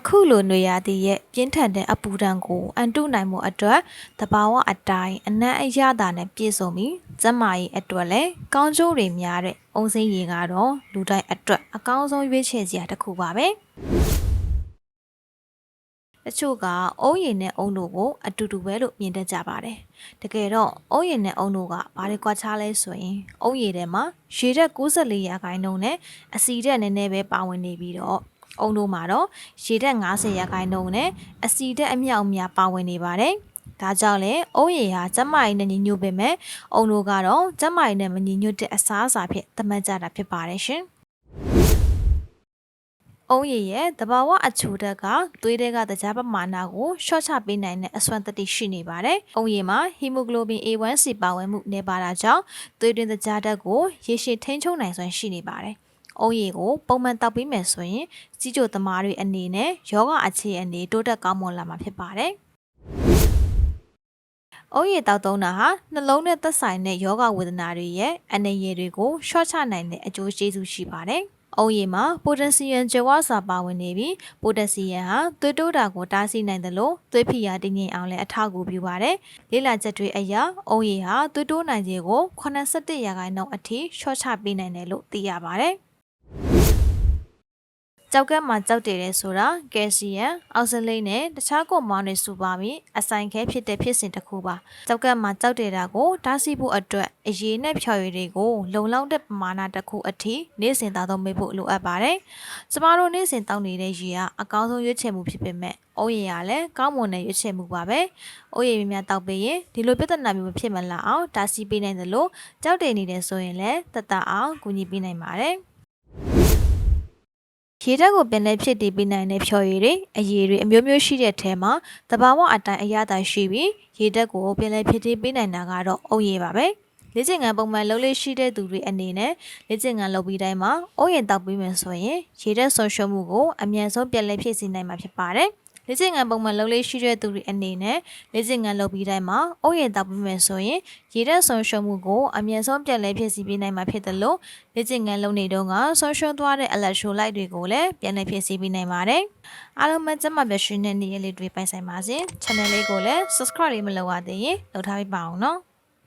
အခုလိုနေရာသည့်ရဲ့ပြင်းထန်တဲ့အပူဒဏ်ကိုအန်တုနိုင်မှုအတွက်တဘာဝအတိုင်းအနံ့အရသာနဲ့ပြည့်စုံပြီးကျန်းမာရေးအတွက်လည်းကောင်းကျိုးတွေများတဲ့အုံစိမ်းရည်ကတော့လူတိုင်းအတွက်အကောင်းဆုံးရွေးချယ်စရာတစ်ခုပါပဲတချို့ကအုံးရည်နဲ့အုံးတို့ကိုအတူတူပဲလို့မြင်တတ်ကြပါတယ်တကယ်တော့အုံးရည်နဲ့အုံးတို့ကဘာတွေကွာခြားလဲဆိုရင်အုံးရည်ထဲမှာရေဓာတ်94ရာခိုင်နှုန်းနဲ့အဆီဓာတ်နည်းနည်းပဲပါဝင်နေပြီးတော့ အုံတို့မှာတော့ရေဓာတ်90ရာခိုင်နှုန်းနဲ့အဆီဓာတ်အမြောက်အများပါဝင်နေပါတယ်။ဒါကြောင့်လေအုံးရည်ဟာကျန်းမာရေးနဲ့ညီညွတ်ပေမဲ့အုံတို့ကတော့ကျန်းမာရေးနဲ့မညီညွတ်တဲ့အစားအစာဖြစ်သတ်မှတ်ကြတာဖြစ်ပါတယ်ရှင်။အုံးရည်ရဲ့တဘာဝအချိုဓာတ်ကသွေးထဲကတကြားပမာဏကိုရှော့ချပေးနိုင်တဲ့အစွမ်းတတိရှိနေပါတယ်။အုံးရည်မှာဟီမိုဂလိုဘင် A1C ပါဝင်မှုနေပါတာကြောင့်သွေးတွင်းတကြားဓာတ်ကိုရေရှည်ထိန်းချုပ်နိုင်စွမ်းရှိနေပါတယ်။ အုံးရည်ကိုပုံမှန်တောက်ပြီးမယ်ဆိုရင်စီးကြိုသမားတွေအနေနဲ့ယောဂအခြေအနေတိုးတက်ကောင်းမွန်လာမှာဖြစ်ပါတယ်။အုံးရည်တောက်သုံးတာဟာနှလုံးနဲ့သက်ဆိုင်တဲ့ယောဂဝေဒနာတွေရဲ့အနေရည်တွေကိုရှော့ချနိုင်တဲ့အကျိုးကျေးဇူးရှိပါတယ်။အုံးရည်မှာပိုတက်ဆီယမ်ကြွားစာပါဝင်နေပြီးပိုတက်ဆီယမ်ဟာသွေးတိုးတာကိုတားဆီးနိုင်တယ်လို့သွေးဖိအားတင်းငင်အောင်လည်းအထောက်အကူပြုပါတယ်။လေ့လာချက်တွေအရအုံးရည်ဟာသွေးတိုးနိုင်ခြင်းကို87ရာခိုင်နှုန်းအထိရှော့ချပေးနိုင်တယ်လို့သိရပါတယ်။ ကြောက်ကက်မှာကြောက်တယ်လဲဆိုတာကယ်ဆီယမ်အောက်ဆလိတ်နဲ့တခြားကွန်မောင်းတွေစုပါပြီးအဆိုင်ခဲဖြစ်တဲ့ဖြစ်စဉ်တစ်ခုပါကြောက်ကက်မှာကြောက်တယ်တာကိုတားဆီးဖို့အတွက်အရေးနဲ့ဖြော်ရည်တွေကိုလုံလောက်တဲ့ပမာဏတစ်ခုအထိနေ့စဉ်သားသုံးမိဖို့လိုအပ်ပါတယ်ကျမတို့နေ့စဉ်တောင်းနေတဲ့ရေကအကောင်းဆုံးရွေးချယ်မှုဖြစ်ပေမဲ့အိုးရည်ကလည်းကောင်းမွန်တဲ့ရွေးချယ်မှုပါပဲ။အိုးရည်များများတောက်ပေးရင်ဒီလိုပြဿနာမျိုးမဖြစ်မလာအောင်တားဆီးပေးနိုင်သလိုကြောက်တယ်နေတယ်ဆိုရင်လည်းတတအောင်ကူညီပေးနိုင်ပါတယ်။ ရေဓာတ်ကိုပင်လဲဖြစ်တည်ပေးနိုင်တဲ့ဖြော်ရည်တွေအရည်တွေအမျိုးမျိုးရှိတဲ့ထဲမှာတဘာဝအတိုင်းအရသာရှိပြီးရေဓာတ်ကိုပင်လဲဖြစ်တည်ပေးနိုင်တာကတော့အုံရည်ပါပဲလေ့ကျင့်ခန်းပုံမှန်လုပ်လေးရှိတဲ့သူတွေအနေနဲ့လေ့ကျင့်ခန်းလုပ်ပြီးတိုင်းမှာအုံရည်တောက်ပြီးမယ်ဆိုရင်ရေဓာတ်ဆုံးရှုံးမှုကိုအမြန်ဆုံးပြန်လဲဖြစ်စေနိုင်မှာဖြစ်ပါတယ်။ လေ့ကျင့်ခန်းပုံမှန်လုပ်လေးရှိတဲ့သူတွေအနေနဲ့လေ့ကျင့်ခန်းလုပ်ပြီးတိုင်းမှာအုတ်ရည်တောက်ပြီးမယ်ဆိုရင်ရေဓာတ်ဆုံးရှုံးမှုကိုအမြင့်ဆုံးပြန်လဲဖြစ်စီပေးနိုင်မှာဖြစ်တယ်လို့လေ့ကျင့်ခန်းလုပ်နေတော့ကဆုံးရှုံးသွားတဲ့ electrolyte တွေကိုလည်းပြန်လဲဖြစ်စီပေးနိုင်ပါတယ်။အားလုံးပဲကျမပြည့်ရှင်တဲ့နေ့ရက်လေးတွေပိုင်ဆိုင်ပါစေ။ channel လေးကိုလည်း subscribe လေးမလုပ်ရသေးရင်လုပ်ထားပေးပါအောင်နော်။